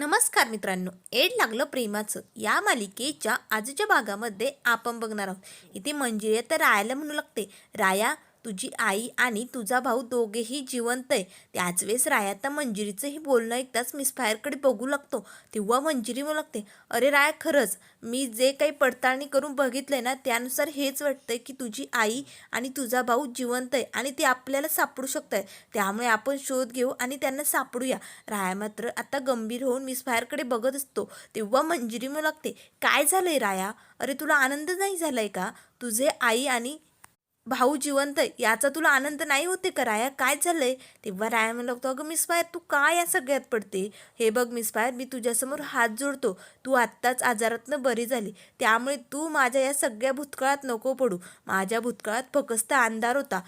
नमस्कार मित्रांनो. एड लागलं प्रेमाचं. या मालिकेच्या आजच्या भागामध्ये आपण बघणार आहोत. इथे मंजिरी तर रायाला म्हणू लागते. राया तुझी आई आणि तुझा भाऊ दोघेही जिवंत आहे. त्याच वेळेस राया तर मंजिरीचंही बोलणं ऐकताच मिसफायरकडे बघू लागतो. तेव्हा मंजिरी म्हणू लागते अरे राया खरंच मी जे काही पडताळणी करून बघितलंय ना त्यानुसार हेच वाटतंय की तुझी आई आणि तुझा भाऊ जिवंत आहे आणि ते आपल्याला सापडू शकत आहे त्यामुळे आपण शोध घेऊ आणि त्यांना सापडूया. राया मात्र आता गंभीर होऊन मिस फायरकडे बघत असतो. तेव्हा मंजिरी म्हणू लागते काय झालंय राया? अरे तुला आनंद नाही झालाय का? तुझे आई आणि भाऊ जिवंत आहे याचा तुला आनंद नाही होते का राया? काय झालंय? तेव्हा राया म्हणू लागतो अगं मिस फायर तू काय या सगळ्यात पडते? हे बघ मिस फायर मी तुझ्यासमोर हात जोडतो. तू आत्ताच आजारातनं बरी झाली. त्यामुळे तू माझ्या या सगळ्या भूतकाळात नको पडू. माझ्या भूतकाळात फकस्त अंधार होता.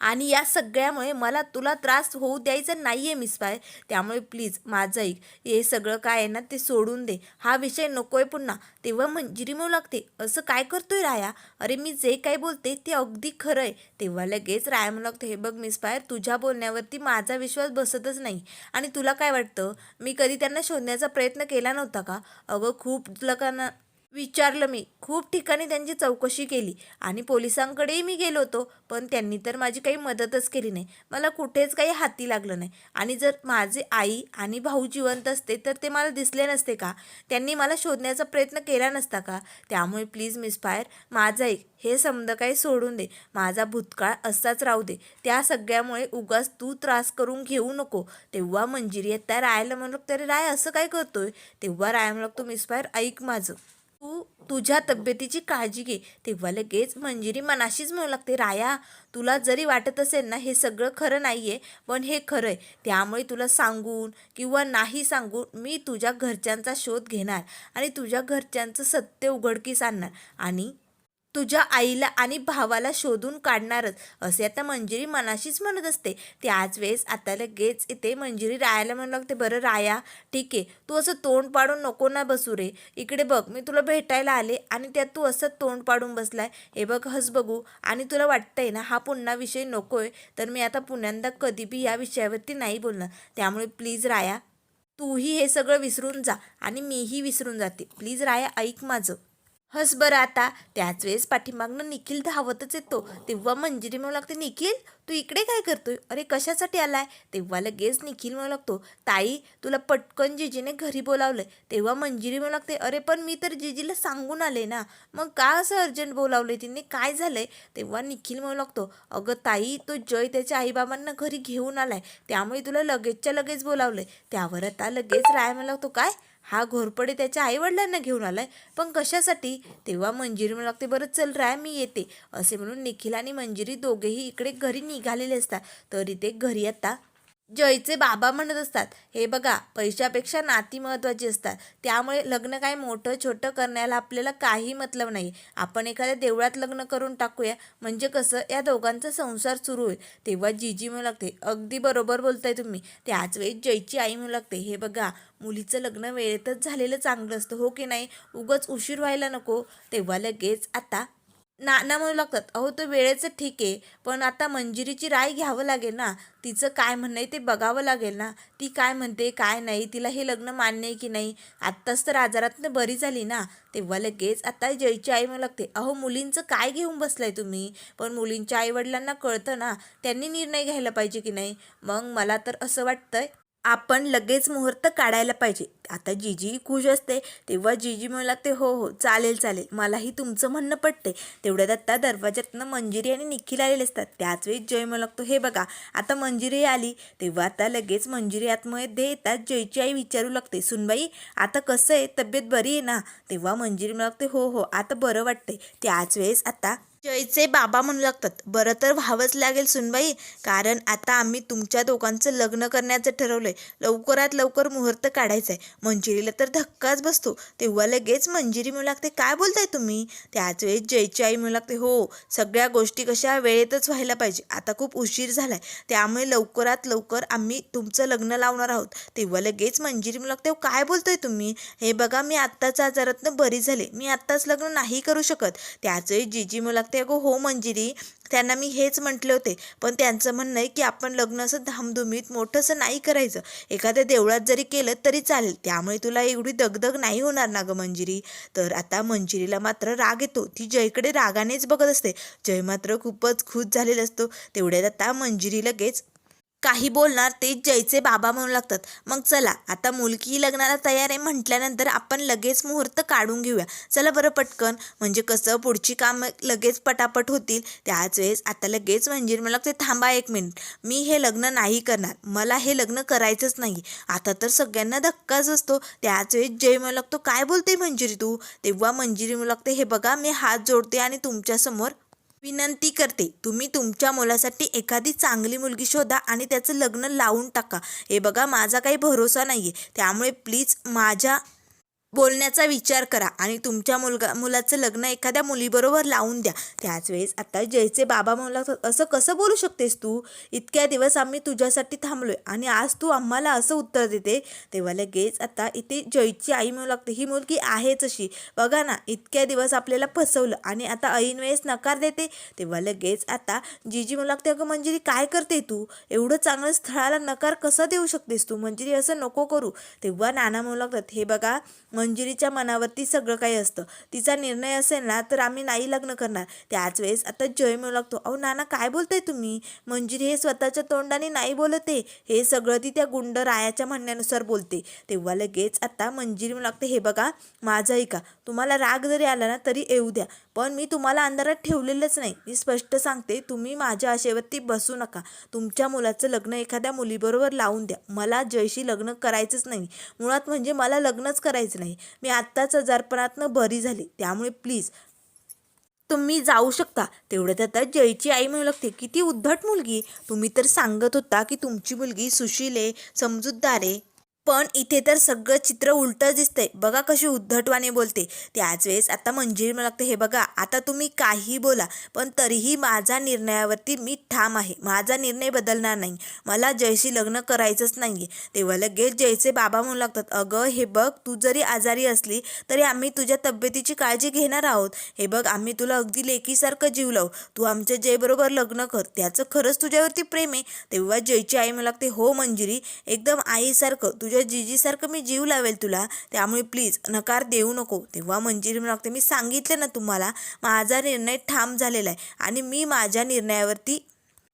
आणि या सगळ्यामुळे मला तुला त्रास होऊ द्यायचा नाही आहे मिसफाय त्यामुळे प्लीज माझं ऐक. हे सगळं काय आहे ना ते सोडून दे. हा विषय नको आहे पुन्हा. तेव्हा मंजिरी मिळू लागते असं काय करतोय राया? अरे मी जे काय बोलते ते अगदी खरं आहे. तेव्हा लगेच राया म्हणू लागते हे बघ मिसफायर तुझ्या बोलण्यावरती माझा विश्वास बसतच नाही. आणि तुला काय वाटतं? मी कधी त्यांना शोधण्याचा प्रयत्न केला नव्हता का? अगं खूप लोकांना विचारलं मी. खूप ठिकाणी त्यांची चौकशी केली आणि पोलिसांकडेही मी गेलो होतो पण त्यांनी तर माझी काही मदतच केली नाही. मला कुठेच काही हाती लागलं नाही. आणि जर माझे आई आणि भाऊ जिवंत असते तर ते मला दिसले नसते का? त्यांनी मला शोधण्याचा प्रयत्न केला नसता का? त्यामुळे प्लीज मिसफायर माझं एक हे समज काही सोडून दे. माझा भूतकाळ असाच राहू दे. त्या सगळ्यामुळे उगाच तू त्रास करून घेऊ नको. तेव्हा मंजिरी येत रायला म्हणलं तरी राय असं काय करतोय? तेव्हा राय म्हणलं तू मिसफायर ऐक माझं. तू तुझ्या तब्येतीची काळजी घे. तेव्हा लगेच मंजिरी मनाशीच म्हणू लागते राया तुला जरी वाटत असेल ना हे सगळं खरं नाही आहे पण हे खरं आहे त्यामुळे तुला सांगून किंवा नाही सांगून मी तुझ्या घरच्यांचा शोध घेणार आणि तुझ्या घरच्यांचं सत्य उघडकीस आणणार आणि तुझ्या आईला आणि भावाला शोधून काढणारच. असे आता मंजिरी मनाशीच म्हणत असते. त्याच वेळेस आता लगेच इथे मंजिरी रायाला म्हणू लागते बरं राया ठीक आहे. तू असं तोंड पाडून नको ना बसू रे. इकडे बघ मी तुला भेटायला आले आणि त्यात तू असं तोंड पाडून बसलाय. हे बघ हस बघू. आणि तुला वाटतंय ना हा पुन्हा विषय नकोय. तर मी आता पुण्यांदा कधी बी या विषयावरती नाही बोलणार. त्यामुळे प्लीज राया तूही हे सगळं विसरून जा आणि मीही विसरून जाते. प्लीज राया ऐक माझं. हस बरं आता. त्याच वेळेस पाठीमागनं निखिल धावतच येतो. तेव्हा मंजिरी म्हणू लागते निखिल तू इकडे काय करतोय? अरे कशासाठी आलाय? तेव्हा लगेच निखिल म्हणू लागतो ताई तुला पटकन जिजीने घरी बोलावलंय. तेव्हा मंजिरी म्हणू लागते अरे पण मी तर जिजीला सांगून आले ना. मग का असं अर्जंट बोलावलंय तिने? काय झालंय? तेव्हा निखिल म्हणू लागतो अगं ताई तो जय त्याच्या आईबाबांना घरी घेऊन आलाय. त्यामुळे तुला लगेचच्या लगेच बोलावलंय. त्यावर आता लगेच राय म्हणू लागतो काय? हा घोरपडे त्याच्या आईवडिलांना घेऊन आलाय. पण कशासाठी? तेव्हा मंजिरी म्हणू लागते बरं चल राय मी येते. असे म्हणून निखिल आणि मंजिरी दोघेही इकडे घरी निघालेले असतात. तरी ते घरी आता जयचे बाबा म्हणत असतात हे बघा पैशापेक्षा नाती महत्त्वाची असतात. त्यामुळे लग्न काय मोठं छोटं करण्याला आपल्याला काही मतलब नाही. आपण एखाद्या देवळात लग्न करून टाकूया. म्हणजे कसं या दोघांचा संसार सुरू होईल. तेव्हा जीजी म्हणू लागते अगदी बरोबर बोलताय तुम्ही. त्याच वेळी जयची आई म्हणू लागते हे बघा मुलीचं लग्न वेळेतच झालेलं चांगलं असतं हो की नाही? उगच उशीर व्हायला नको. तेव्हा लगेच आता नाना म्हणू लागतात. अहो तो वेळेचं ठीक आहे पण आता मंजिरीची राय घ्यावं लागेल ना. तिचं काय म्हणणं आहे ते बघावं लागेल ना. ती काय म्हणते काय नाही तिला हे लग्न मान्य आहे की नाही? आत्ताच तर आजारातनं बरी झाली ना. तेव्हा लगेच आता जयची आई म्हणू लागते अहो मुलींचं काय घेऊन बसलाय तुम्ही? पण मुलींच्या आईवडिलांना कळतं ना त्यांनी निर्णय घ्यायला पाहिजे की नाही? मग मला तर असं वाटतंय आपण लगेच मुहूर्त काढायला पाहिजे. आता जीजी खुश असते तेव्हा जीजी मला लागते हो हो चालेल चालेल. मलाही तुमचं म्हणणं पटते तेवढ्यात आत्ता दरवाज्यातनं मंजिरी आणि निखिल आलेले असतात. त्याच वेळी जय म्हणू लागतो हे बघा आता मंजिरी आली. तेव्हा आता लगेच मंजिरी आतमध्ये येतात. जयची आई विचारू लागते सुनबाई आता कसं आहे? तब्येत बरी आहे ना? तेव्हा मंजिरी मला लागते हो हो आता बरं वाटते त्याच वेळेस आता जयचे बाबा म्हणू लागतात. बरं तर व्हावंच लागेल सुनबाई कारण आता आम्ही तुमच्या दोघांचं लग्न करण्याचं ठरवलंय. लवकरात लवकर मुहूर्त काढायचं आहे मंजिरीला तर धक्काच बसतो. तेव्हा लगेच मंजिरी म्हणू लागते काय बोलताय तुम्ही? त्याच वेळेस जयची आई म्हणू लागते हो सगळ्या गोष्टी कशा वेळेतच व्हायला पाहिजे. आता खूप उशीर झालाय. त्यामुळे लवकरात लवकर आम्ही तुमचं लग्न लावणार आहोत. तेव्हा लगेच मंजिरी म्हणू लागते "हो, काय बोलताय तुम्ही? हे बघा मी आत्ताच आजारातनं बरी झाले. मी आत्ताच लग्न नाही करू शकत. त्याच वेळेस जीजी म्हणू लागते लागते अगं हो मंजिरी त्यांना मी हेच म्हटले होते. पण त्यांचं म्हणणं आहे की आपण लग्न असं धामधुमीत मोठंसं नाही करायचं. एखाद्या देवळात जरी केलं तरी चालेल. त्यामुळे तुला एवढी दगदग नाही होणार ना गं मंजिरी. तर आता मंजिरीला मात्र राग येतो. ती जयकडे रागानेच बघत असते. जय मात्र खूपच खुश झालेला असतो. तेवढ्यात आता मंजिरी लगेच काही बोलणार ते जयचे बाबा म्हणू लागतात. मग चला आता मुलगी लग्नाला तयार आहे म्हटल्यानंतर आपण लगेच मुहूर्त काढून घेऊया. चला बरं पटकन. म्हणजे कसं पुढची कामं लगेच पटापट होतील. त्याच वेळेस आता लगेच म्हणजे मला लागते थांबा एक मिनिट. मी हे लग्न नाही करणार. मला हे लग्न करायचंच नाही. आता तर सगळ्यांना धक्काच असतो. त्याच वेळेस जय मला लागतो काय बोलते मंजिरी तू? तेव्हा मंजिरी म्हणू लागते हे बघा मी हात जोडते आणि तुमच्यासमोर विनंती करते तुम्ही तुमच्या मुलासाठी एखादी चांगली मुलगी शोधा आणि त्याचं लग्न लावून टाका. हे बघा माझा काही भरोसा नाही आहे त्यामुळे प्लीज माझ्या बोलण्याचा विचार करा आणि तुमच्या मुलगा मुलाचं लग्न एखाद्या मुलीबरोबर लावून द्या. त्याच वेळेस आता जयचे बाबा मुला लागतात असं कसं बोलू शकतेस तू? इतक्या दिवस आम्ही तुझ्यासाठी थांबलो आहे आणि आज तू आम्हाला असं उत्तर देते. तेव्हा लगेच आता इथे जयची आई म्हणू लागते. ही मुलगी आहेच अशी. बघा ना इतक्या दिवस आपल्याला फसवलं आणि आता ऐन वेळेस नकार देते. तेव्हा लगेच आता जीजी म्हणू लागते अगं मंजिरी काय करते तू? एवढं चांगलं स्थळाला नकार कसा देऊ शकतेस तू? मंजिरी असं नको करू. तेव्हा नाना म्हणू लागतात हे बघा मंजिरीच्या मनावरती सगळं काही असतं. तिचा निर्णय असेल ना तर आम्ही नाही लग्न करणार. त्याच वेळेस आता जय मिळू लागतो. अहो नाना काय बोलताय तुम्ही? मंजिरी हे स्वतःच्या तोंडाने नाही बोलत. आहे हे सगळं ती त्या गुंड रायाच्या म्हणण्यानुसार बोलते. तेव्हा लगेच आता मंजिरी म्हणू लागते. हे बघा माझं ऐका. तुम्हाला राग जरी आला ना तरी येऊ द्या. पण मी तुम्हाला अंधारात ठेवलेलंच नाही. मी स्पष्ट सांगते तुम्ही माझ्या आशेवरती बसू नका. तुमच्या मुलाचं लग्न एखाद्या मुलीबरोबर लावून द्या. मला जयशी लग्न करायचंच नाही. मुळात म्हणजे मला लग्नच करायचं नाही. मी आत्ताच आजारपणातनं बरी झाली. त्यामुळे प्लीज तुम्ही जाऊ शकता. तेवढ्यात आता जयची आई म्हणू लागते किती उद्धट मुलगी. तुम्ही तर सांगत होता की तुमची मुलगी सुशील आहे समजूतदार आहे. पण इथे तर सगळं चित्र उलटं दिसतंय. बघा कशी उद्धटवाने बोलते. त्याच वेळेस आता मंजिरी मला लागते. हे बघा आता तुम्ही काही बोला पण तरीही माझा निर्णयावरती मी ठाम आहे. माझा निर्णय बदलणार नाही. मला जयशी लग्न करायचंच नाही आहे तेव्हा लगेच जयचे बाबा म्हणू लागतात अगं हे बघ तू जरी आजारी असली तरी आम्ही तुझ्या तब्येतीची काळजी घेणार आहोत. हे बघ आम्ही तुला अगदी लेकीसारखं जीव लावू. तू आमच्या जयबरोबर लग्न कर. त्याचं खरंच तुझ्यावरती प्रेम आहे. तेव्हा जयची आई मला लागते हो मंजिरी एकदम आईसारखं. तुझ्या जिजीसारखं मी जीव लावेल तुला. त्यामुळे प्लीज नकार देऊ नको. तेव्हा मंजिरी लागते मी सांगितलं ना तुम्हाला माझा निर्णय ठाम झालेला आहे. आणि मी माझ्या निर्णयावरती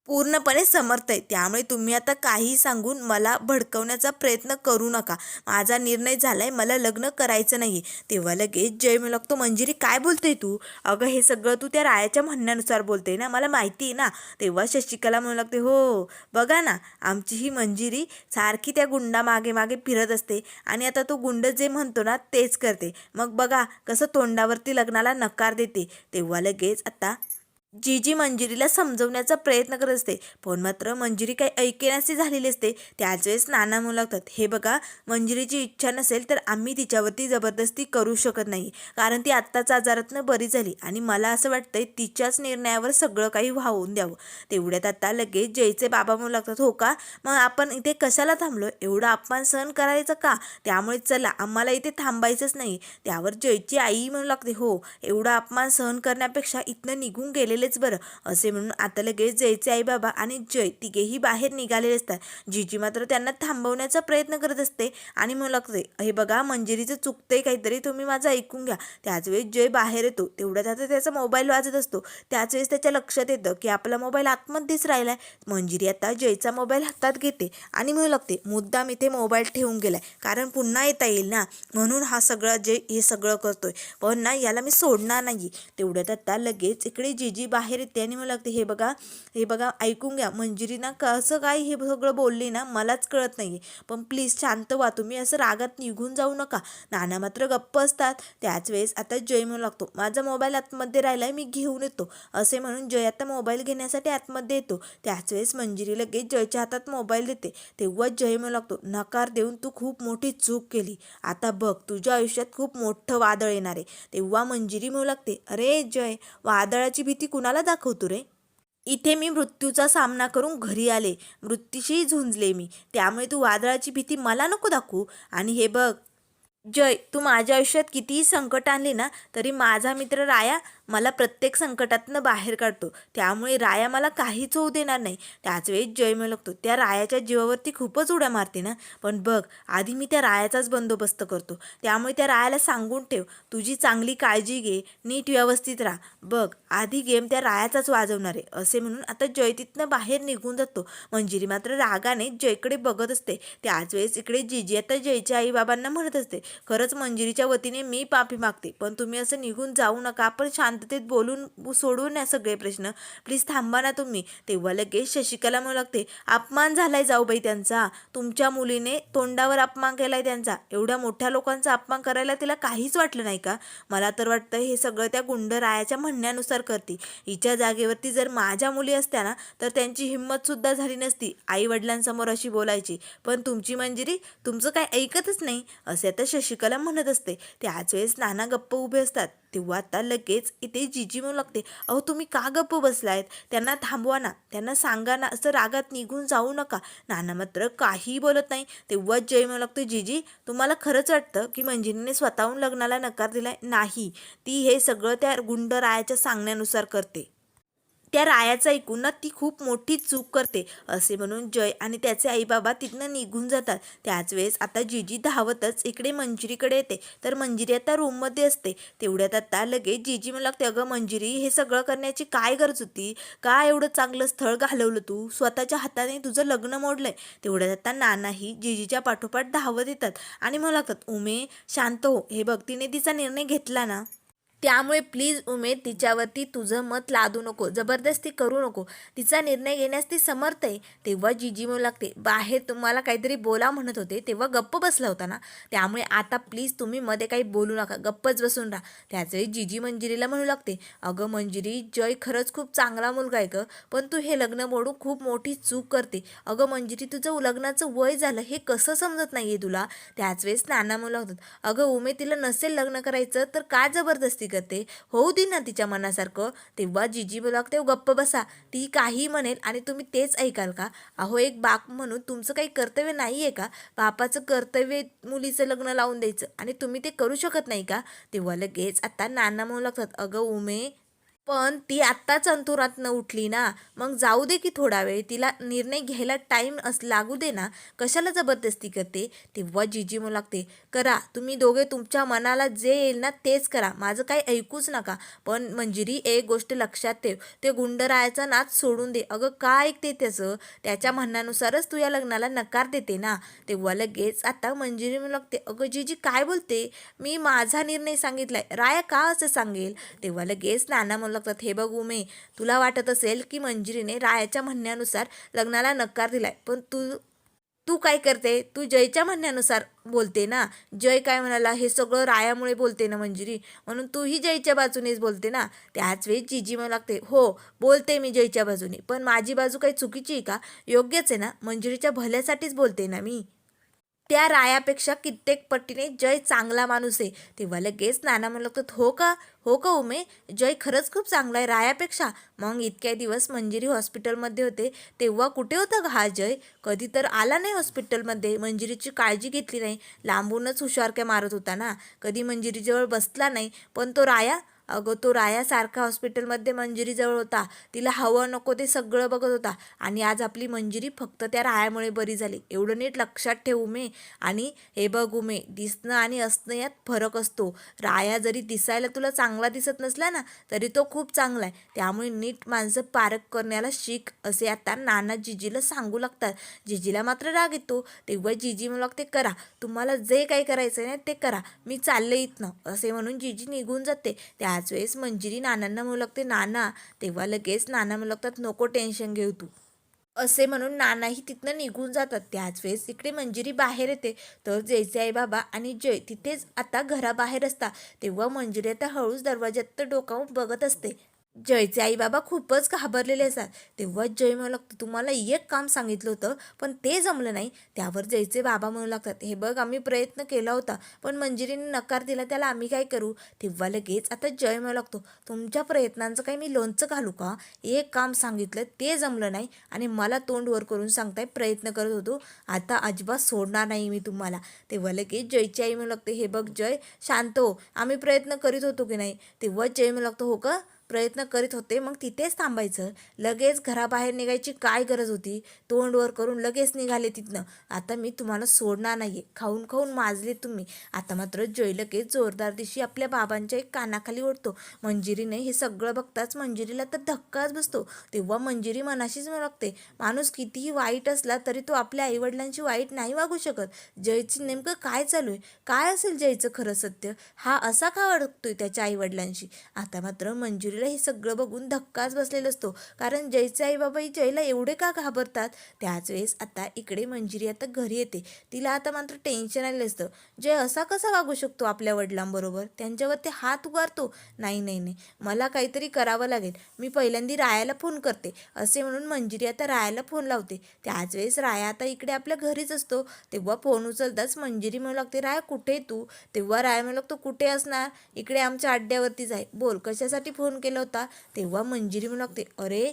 पूर्णपणे समर्थ आहे. त्यामुळे तुम्ही आता काही सांगून मला भडकवण्याचा प्रयत्न करू नका. माझा निर्णय झालाय मला लग्न करायचं नाही तेव्हा लगेच जय म्हणू लागतो मंजिरी काय बोलतोय तू? अगं हे सगळं तू त्या रायाच्या म्हणण्यानुसार बोलते ना? मला माहिती आहे ना? तेव्हा शशिकला म्हणू लागते हो बघा ना आमची ही मंजिरी सारखी त्या गुंडा मागे मागे फिरत असते आणि आता तो गुंड जे म्हणतो ना तेच करते. मग बघा कसं तोंडावरती लग्नाला नकार देते. तेव्हा लगेच आता जीजी मंजिरीला समजवण्याचा प्रयत्न करत असते. पण मात्र मंजिरी काही ऐकेनाशी झालेली असते. त्याच वेळेस नाना म्हणू लागतात हे बघा मंजिरीची इच्छा नसेल तर आम्ही तिच्यावरती जबरदस्ती करू शकत नाही. कारण ती आत्ताच आजारातनं बरी झाली आणि मला असं वाटतंय तिच्याच निर्णयावर सगळं काही वाहून द्यावं. तेवढ्यात आता लगेच जयचे बाबा म्हणू लागतात हो का? मग आपण इथे कशाला थांबलो एवढं अपमान सहन करायचं का? त्यामुळे चला आम्हाला इथे थांबायचंच नाही. त्यावर जयची आई म्हणू लागते हो एवढा अपमान सहन करण्यापेक्षा इथनं निघून गेलेलं गेलेलेच बरं. असे म्हणून आता लगेच जयचे आई बाबा आणि जय तिघेही बाहेर निघालेले असतात. जीजी मात्र त्यांना थांबवण्याचा प्रयत्न करत असते आणि मला लागते हे बघा मंजिरीचं चुकतंय काहीतरी तुम्ही माझं ऐकून घ्या. त्याच वेळेस जय बाहेर येतो. तेवढ्यात आता त्याचा मोबाईल वाजत असतो. त्याच वेळेस त्याच्या लक्षात येतं की आपला मोबाईल आतमध्येच राहिलाय. मंजिरी आता जयचा मोबाईल हातात घेते आणि म्हणू लागते मुद्दाम इथे मोबाईल ठेवून गेलाय. कारण पुन्हा येता येईल ना? म्हणून हा सगळा जय हे सगळं करतोय. पण ना याला मी सोडणार नाही तेवढ्यात आता लगेच इकडे जीजी बाहेर येते आणि मला लागते हे बघा हे बघा ऐकून घ्या. मंजिरी ना कसं काय हे सगळं बोलली ना मलाच कळत नाही पण प्लीज शांत व्हा तुम्ही असं रागात निघून जाऊ नका. नाना मात्र गप्प असतात. त्याच वेळेस आता जय म्हणू लागतो. माझा मोबाईल आतमध्ये राहिलाय मी घेऊन येतो. असे म्हणून जय आता मोबाईल घेण्यासाठी आतमध्ये येतो. त्याच वेळेस मंजिरी लगेच जयच्या हातात मोबाईल देते. तेव्हा जय म्हणू लागतो नकार देऊन तू खूप मोठी चूक केली. आता बघ तुझ्या आयुष्यात खूप मोठं वादळ येणार आहे. तेव्हा मंजिरी म्हणू लागते अरे जय वादळाची भीती कुणाला दाखवतो रे? इथे मी मृत्यूचा सामना करून घरी आले. मृत्यूशीही झुंजले मी. त्यामुळे तू वादळाची भीती मला नको दाखवू. आणि हे बघ जय तू माझ्या आयुष्यात कितीही संकट आणले ना तरी माझा मित्र राया मला प्रत्येक संकटातनं बाहेर काढतो. त्यामुळे राया मला काहीच होऊ देणार नाही. त्याच वेळी जय मिळवतो त्या रायाच्या जीवावरती खूपच उड्या मारते ना. पण बघ आधी मी त्या रायाचाच बंदोबस्त करतो. त्यामुळे त्या रायाला सांगून ठेव. तुझी चांगली काळजी घे. नीट व्यवस्थित राहा. बघ आधी गेम त्या रायाचाच वाजवणार आहे. असे म्हणून आता जय तिथनं बाहेर निघून जातो. मंजिरी मात्र रागाने जयकडे बघत असते. त्याच वेळेस इकडे जिजी आता जयच्या आईबाबांना म्हणत असते. खरंच मंजिरीच्या वतीने मी पापी मागते. पण तुम्ही असं निघून जाऊ नका. आपण शांततेत बोलून सोडवून या सगळे प्रश्न. प्लीज थांबा ना तुम्ही. तेव्हा लगेच शशिकला म्हणू लागते अपमान झालाय जाऊबाई त्यांचा. तुमच्या मुलीने तोंडावर अपमान केलाय त्यांचा. एवढ्या मोठ्या लोकांचा अपमान करायला तिला काहीच वाटलं नाही का? मला तर वाटतं हे सगळं त्या गुंडरायाच्या म्हणण्यानुसार करते हिच्या जागेवरती जर माझ्या मुली असत्या ना तर त्यांची हिंमत सुद्धा झाली नसती आई वडिलांसमोर अशी बोलायची. पण तुमची मंजिरी तुमचं काय ऐकतच नाही असे आता शशिकला म्हणत असते. त्याच वेळेस नाना गप्प उभे असतात. तेव्हा आता लगेच इथे जिजी म्हणू लागते. अहो तुम्ही का गप्प बसलायत? त्यांना थांबवा ना. त्यांना सांगा ना. असं रागात निघून जाऊ नका. नाना मात्र काही बोलत नाही. तेव्हा जय म्हणू लागतो जिजी तुम्हाला खरंच वाटतं की मंजिरीने स्वतःहून लग्नाला नकार दिलाय? नाही. ती हे सगळं त्या गुंडरायाच्या सांगण्यानुसार करते. त्या रायाचं ऐकून ना ती खूप मोठी चूक करते. असे म्हणून जय आणि त्याचे आईबाबा तिथनं निघून जातात. त्याच वेळेस आता जीजी धावतच इकडे मंजिरीकडे येते. तर मंजिरी आता रूममध्ये असते. तेवढ्यात आता लगेच जीजी मला लागते अगं मंजिरी हे सगळं करण्याची काय गरज होती? का एवढं चांगलं स्थळ घालवलं तू? स्वतःच्या हाताने तुझं लग्न मोडलंय. तेवढ्यात आता नानाही जीजीच्या पाठोपाठ धावत येतात. आणि मला लागतात उमे शांत हो. हे भक्तीने तिचा निर्णय घेतला ना. त्यामुळे प्लीज उमेद तिच्यावरती तुझं मत लादू नको जबरदस्ती करू नको. तिचा निर्णय घेण्यास ती समर्थ आहे. तेव्हा जिजी म्हणू लागते बाहेर तुम्हाला काहीतरी बोला म्हणत होते तेव्हा गप्प बसला होता ना? त्यामुळे आता प्लीज तुम्ही मध्ये काही बोलू नका गप्पच बसून राहा. त्याचवेळी जिजी मंजिरीला म्हणू लागते अगं मंजिरी जय खरंच खूप चांगला मुलगा आहे गं पण तू हे लग्न मोडून खूप मोठी चूक करते. अगं मंजिरी तुझं लग्नाचं वय झालं हे कसं समजत नाही आहे तुला? त्याच वेळेस नाना म्हणू लागतात अगं उमे तिला नसेल लग्न करायचं तर का जबरदस्ती करते होऊ दे ना तिच्या मनासारखं. तेव्हा जिजी बोला लागते गप्प बसा. ती काही म्हणेल आणि तुम्ही तेच ऐकाल का? अहो एक बाप म्हणून तुमचं काही कर्तव्य नाही आहे का? बापाचं कर्तव्य मुलीचं लग्न लावून द्यायचं आणि तुम्ही ते करू शकत नाही का? तेव्हा लगेच आता नाना म्हणू लागतात अगं उमे पण ती आत्ताच अंतुरातनं उठली ना मग जाऊ दे की थोडा वेळ तिला निर्णय घ्यायला टाईम अस लागू दे ना. कशाला जबरदस्ती करते? तेव्हा जिजी म्हणू लागते करा तुम्ही दोघे तुमच्या मनाला जे येईल ना तेच करा. माझं काही ऐकूच नका. पण मंजिरी एक गोष्ट लक्षात ठेव. ते गुंडरायाचा नाच सोडून दे. अगं का ऐकते त्याचं? त्याच्या म्हणण्यानुसारच तू या लग्नाला नकार देते ना. तेव्हा लगेच आता मंजिरी म्हणू लागते अगं जिजी काय बोलते? मी माझा निर्णय सांगितलाय. राया का असं सांगेल? तेव्हा लगेच नाना म्हणू लागतात हे बघ उमे तुला वाटत असेल की मंजिरीने रायाच्या म्हणण्यानुसार लग्नाला नकार दिलाय पण तू तू काय करते? तू जयच्या म्हणण्यानुसार बोलते ना? जय काय म्हणाला? हे सगळं रायामुळे बोलते ना मंजिरी. म्हणून तूही जयच्या बाजूनेच बोलते ना? त्याच वेळी जिजी म्हणू लागते हो बोलते मी जयच्या बाजूने पण माझी बाजू काही चुकीची आहे का? योग्यच आहे ना? मंजिरीच्या भल्यासाठीच बोलते ना मी. त्या रायापेक्षा कित्येक पटीने जय चांगला माणूस आहे. तेव्हा लगेच नाना म्हणू लागतात हो का? हो का उमे? जय खरंच खूप चांगला आहे. रायापेक्षा मग इतक्या दिवस मंजिरी हॉस्पिटलमध्ये होते तेव्हा कुठे होता ग हा जय? कधी तर आला नाही हॉस्पिटलमध्ये. मंजिरीची काळजी घेतली नाही. लांबूनच हुशारक्या मारत होता ना. कधी मंजिरीजवळ बसला नाही. पण तो राया अगं तो रायासारखा हॉस्पिटलमध्ये मंजिरीजवळ होता. तिला हवं नको ते सगळं बघत होता. आणि आज आपली मंजिरी फक्त त्या रायामुळे बरी झाली. एवढं नीट लक्षात ठेव उमे आणि हे बघ उमे दिसणं आणि असणं यात फरक असतो. राया जरी दिसायला तुला चांगला दिसत नसला ना तरी तो खूप चांगला आहे. त्यामुळे नीट माणसं पारख करण्याला शिक असे आता नाना जिजीला सांगू लागतात. जिजीला मात्र राग येतो. तेव्हा जिजी मला ते करा. तुम्हाला जे काही करायचं आहे ना ते करा. मी चालले इथनं. असे म्हणून जिजी निघून जाते. त्याच वेळेस मंजिरी नानांना म्हणू लागते नाना तेव्हा लगेच नाना म्हणू लागतात नको टेन्शन घेऊ तू. असे म्हणून नानाही तिथनं निघून जातात. त्याच वेळेस इकडे मंजिरी बाहेर येते. तर जयचे आई बाबा आणि जय तिथेच आता घराबाहेर असता तेव्हा मंजिरी आता हळूच दरवाज्यात तर डोकावून बघत असते. जयचे आई बाबा खूपच घाबरलेले असतात. तेव्हा जय म्हणू लागतो तुम्हाला एक काम सांगितलं होतं पण ते जमलं नाही. त्यावर जयचे बाबा म्हणू लागतात हे बघ आम्ही प्रयत्न केला होता पण मंजिरीने नकार दिला त्याला आम्ही काय करू? तेव्हा लगेच आता जय म्हणू लागतो तुमच्या प्रयत्नांचं काही मी लोणचं घालू का? एक काम सांगितलं ते जमलं नाही आणि मला तोंड वर करून सांगताय प्रयत्न करत होतो. आता अजिबात सोडणार नाही मी तुम्हाला. तेव्हा लगेच जयची आई म्हणू लागते हे बघ जय शांत हो आम्ही प्रयत्न करीत होतो की नाही? तेव्हा जय म्हणू लागतो हो का? प्रयत्न करीत होते. मग तिथेच थांबायचं. लगेच घराबाहेर निघायची काय गरज होती? तोंड वर करून लगेच निघाले तिथनं. आता मी तुम्हाला सोडणार नाही आहे खाऊन खाऊन माजले तुम्ही. आता मात्र जय जोरदार दिशी आपल्या बाबांच्या एक कानाखाली ओढतो. मंजिरीने हे सगळं बघताच मंजिरीला तर धक्काच बसतो. तेव्हा मंजिरी मनाशीच म्हणू लागते माणूस कितीही वाईट असला तरी तो आपल्या आईवडिलांची वाईट नाही वागू शकत. जयची नेमकं काय चालू आहे काय असेल जयचं खरं सत्य? हा असा का अडकतोय त्याच्या आईवडिलांशी? आता मात्र मंजुरीला हे सगळं बघून धक्काच बसलेला असतो. कारण जयचे आई बाबा जयला एवढे का घाबरतात? त्याच वेळेस आता इकडे मंजिरी आता घरी येते. तिला आता मात्र टेन्शन आलेलं असतं. जय असा कसा वागू शकतो आपल्या वडिलांबरोबर? त्यांच्यावर ते हात उगारतो? नाही नाही नाही. मला काहीतरी करावं लागेल. मी पहिल्यांदा रायाला फोन करते. असे म्हणून मंजिरी आता रायाला फोन लावते. त्याच वेळेस राया आता इकडे आपल्या घरीच असतो. तेव्हा फोन उचलताच मंजिरी म्हणू लागते राया कुठे तू? तेव्हा राया म्हणू लागतो कुठे असणार? इकडे आमच्या अड्ड्यावरतीच आहे. बोल कशासाठी फोन केला? होता तेव्हा मंजिरी म्हणू लागते अरे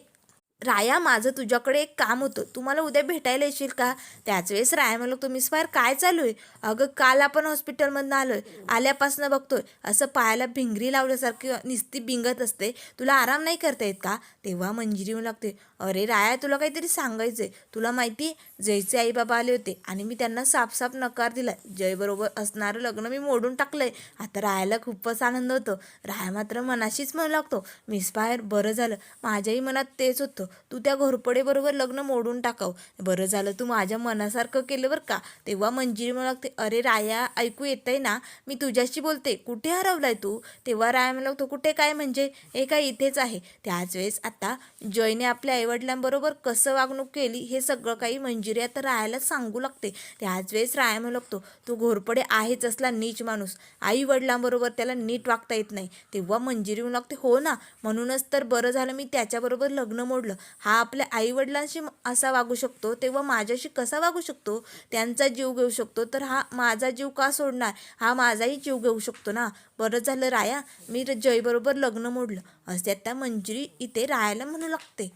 राया माझं तुझ्याकडे एक काम होतं. तुम्हाला उद्या भेटायला येशील का? त्याच वेळेस राया म्हणलं तुम्ही स्पायर काय चालू आहे? अगं काल आपण हॉस्पिटलमधनं आलो आहे आल्यापासून बघतोय. असं पायाला भिंगरी लावल्यासारखी निस्ती बिंगत असते. तुला आराम नाही करता येत का? तेव्हा मंजिरी म्हणू लागते अरे राया तुला काहीतरी सांगायचं आहे तुला माहिती जयचे आई बाबा आले होते आणि मी त्यांना साफसाफ नकार दिला जयबरोबर असणारं लग्न मी मोडून टाकलंय. आता रायाला खूपच आनंद होतो. राया मात्र मनाशीच म्हणू लागतो मिस बाहेर बरं झालं. माझ्याही मनात तेच होतं. तू त्या घोरपडेबरोबर लग्न मोडून टाकाव. बरं झालं तू माझ्या मनासारखं केलं बरं का? तेव्हा मंजिरी म्हणू लागते अरे राया ऐकू येतंय ना? मी तुझ्याशी बोलते. कुठे हरवलाय तू? तेव्हा राया म्हणू लागतो कुठे काय म्हणजे? हे काय इथेच आहे. त्याच वेळेस आता जयने आपल्या आईवडिलांबरोबर कसं वागणूक केली हे सगळं काही मंजिरी आता रायाला सांगू लागते. त्याच वेळेस राया म्हणू लागतो तू घोरपडे आहेच असला नीच माणूस. आईवडिलांबरोबर त्याला नीट वागता येत नाही. तेव्हा मंजिरी म्हणू लागते. हो ना म्हणूनच तर बरं झालं मी त्याच्याबरोबर लग्न मोडलं. हा आपल्या आईवडिलांशी असा वागू शकतो तेव्हा माझ्याशी कसा वागू शकतो? त्यांचा जीव घेऊ शकतो. तर हा माझा जीव का सोडणार? हा माझाही जीव घेऊ शकतो ना? बरं झालं राया मी जयबरोबर लग्न मोडलं. असे आता मंजिरी इथे राहायला म्हणू लागते.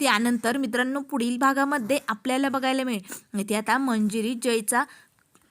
त्यानंतर मित्रांनो पुढील भागामध्ये आपल्याला बघायला मिळेल. इथे आता मंजिरी जयचा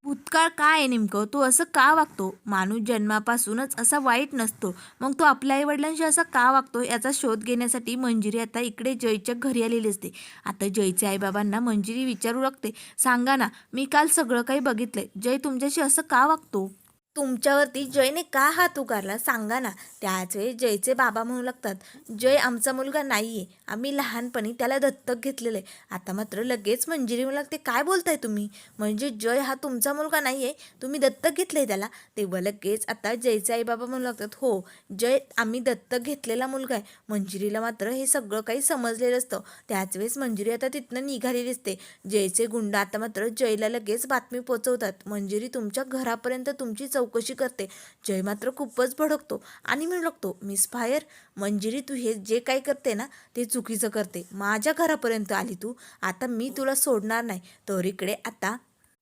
भूतकाळ काय आहे नेमकं? तो असं का वागतो? माणूस जन्मापासूनच असा वाईट नसतो. मग तो आपल्या आईवडिलांशी असा का वागतो? याचा शोध घेण्यासाठी मंजिरी आता इकडे जयच्या घरी आलेली असते. आता जयच्या आईबाबांना मंजिरी विचारू लागते. सांगा ना मी काल सगळं काही बघितलंय. जय तुमच्याशी असं का वागतो? तुमच्यावरती जयने का हात उगारला? सांगा ना. त्याच वेळी जयचे बाबा म्हणू लागतात जय आमचा मुलगा नाही आहे आम्ही लहानपणी त्याला दत्तक घेतलेलं. आहे आता मात्र लगेच मंजिरी म्हणू लागते. काय बोलताय तुम्ही? म्हणजे जय हा तुमचा मुलगा नाही आहे तुम्ही दत्तक घेतलं आहे त्याला. तेव्हा लगेच आता जयचे आई बाबा म्हणू लागतात हो जय आम्ही दत्तक घेतलेला मुलगा आहे. मंजिरीला मात्र हे सगळं काही समजलेलं असतं. त्याच वेळेस मंजिरी आता तिथनं निघालेली असते. जयचे गुंड आता मात्र जयला लगेच बातमी पोचवतात. मंजिरी तुमच्या घरापर्यंत तुमची चौकशी करते. जय मात्र खूपच भडकतो आणि म्हणू लागतो मिस फायर मंजिरी तू हे जे काय करते ना ते चुकीचं करते. माझ्या घरापर्यंत आली तू. आता मी तुला सोडणार नाही. तर इकडे आता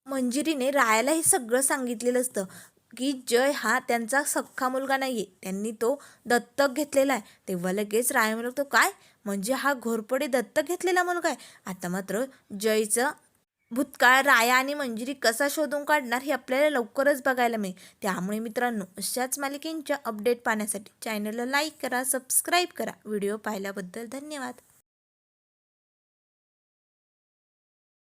मंजिरीने रायाला हे सगळं सांगितलेलं असतं की जय हा त्यांचा सख्खा मुलगा नाही आहे त्यांनी तो दत्तक घेतलेला आहे. तेव्हा लगेच राय म्हणतो काय? म्हणजे हा घोरपडे दत्तक घेतलेला मुलगा आहे? आता मात्र जयचं भूतकाळ राया आणि मंजिरी कसा शोधून काढणार हे आपल्याला लवकरच बघायला मिळेल. त्यामुळे मित्रांनो अशाच मालिकेंच्या अपडेट पाहण्यासाठी चॅनलला लाईक करा सबस्क्राईब करा. व्हिडिओ पाहिल्याबद्दल धन्यवाद.